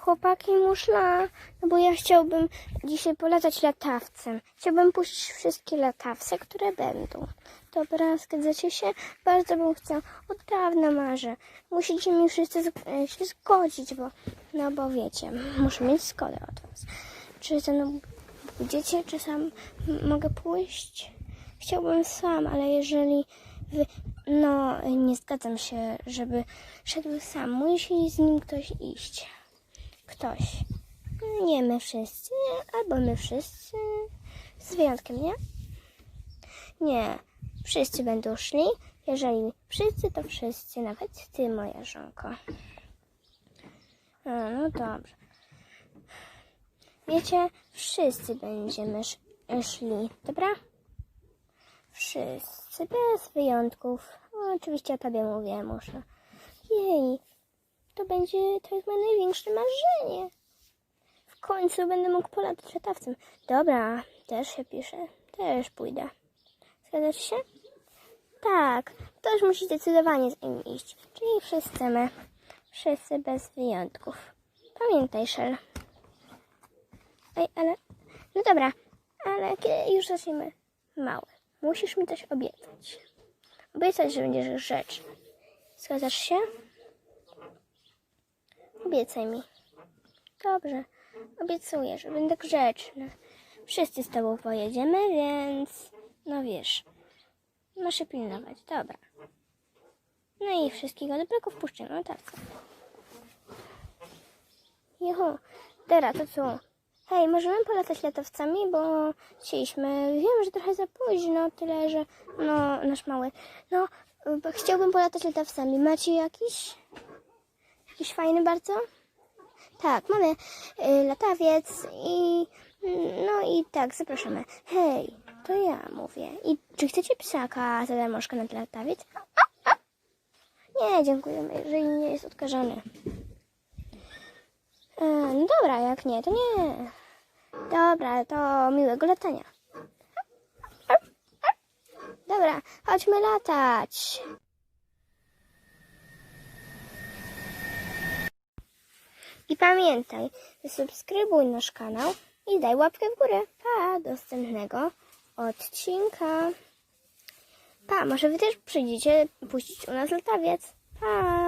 chłopaki muszla, no bo ja chciałbym dzisiaj polatać latawcem. Chciałbym puścić wszystkie latawce, które będą. Dobra, zgadzacie się? Bardzo bym chciał, od dawna marzę. Musicie mi wszyscy e, się zgodzić, bo, no bo wiecie, muszę mieć zgodę od was. Czy ze mną pójdziecie, czy sam mogę pójść? Chciałbym sam, ale jeżeli wy, no nie zgadzam się, żeby szedł sam. Musi z nim ktoś iść. Ktoś. Nie my wszyscy, albo my wszyscy. Z wyjątkiem, nie? Nie. Wszyscy będą szli. Jeżeli wszyscy, to wszyscy, nawet ty, moja żonko. A, no dobrze. Wiecie, wszyscy będziemy sz- szli, dobra? Wszyscy, bez wyjątków. Oczywiście o tobie mówię, muszę. Jej, to będzie, to jest moje największe marzenie. W końcu będę mógł polatać latawcem. Dobra, też się pisze, też pójdę. Zgadzacie się? Tak, ktoś musi zdecydowanie z nim iść. Czyli wszyscy my. Wszyscy bez wyjątków. Pamiętaj, Shell. Ej, ale... No dobra, ale kiedy już zaczniemy? Mały. Musisz mi coś obiecać. Obiecać, że będziesz grzeczny. Zgadzasz się? Obiecaj mi. Dobrze. Obiecuję, że będę grzeczny. Wszyscy z tobą pojedziemy, więc... No wiesz. Masz się pilnować. Dobra. No i wszystkiego dobrego wpuszczę na tarce. Juhu. Teraz to co? Hej, możemy polatać latawcami, bo chcieliśmy. Wiem, że trochę za późno, tyle że. No, nasz mały. No, chciałbym polatać latawcami. Macie jakiś? Jakiś fajny bardzo? Tak, mamy y, latawiec i. No i tak, zapraszamy. Hej, to ja mówię. I czy chcecie psaka za darmożkę na latawiec? Nie, dziękujemy, jeżeli nie jest odkażany. E, no dobra, jak nie, to nie. Dobra, to miłego latania. Dobra, chodźmy latać. I pamiętaj, subskrybuj nasz kanał i daj łapkę w górę. Pa, do następnego odcinka. Pa, może wy też przyjdziecie puścić u nas latawiec. Pa.